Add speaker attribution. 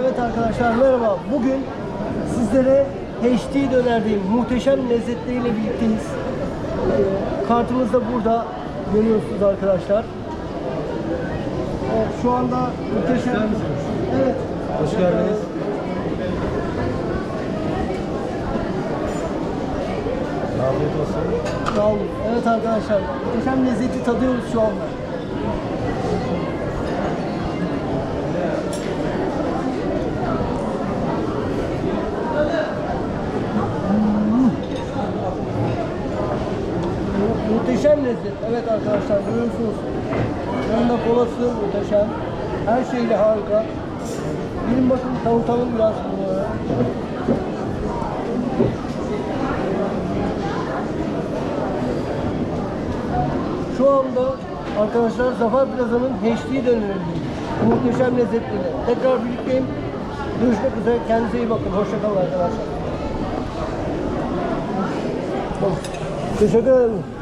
Speaker 1: Evet arkadaşlar merhaba. Bugün sizlere HD dönerdeyim. Muhteşem lezzetleriyle birlikteyiz. Ee, Kartımız da burada. Görüyorsunuz arkadaşlar. Evet, şu anda muhteşem. Evet.
Speaker 2: Hoş geldiniz. Afiyet olsun.
Speaker 1: Sağ olun. Evet arkadaşlar. Muhteşem lezzeti tadıyoruz şu anda. Muhteşem lezzet. Evet arkadaşlar görüyorsunuz. Yanında kolası muhteşem. Her şeyle harika. Bilin bakın tavutalım biraz bunları. Şu anda arkadaşlar Zafer Plaza'nın HD dönemindeyiz. Muhteşem lezzetleri. Tekrar birlikteyim. Görüşmek üzere. Kendinize iyi bakın. Hoşçakalın arkadaşlar. Teşekkür ederim.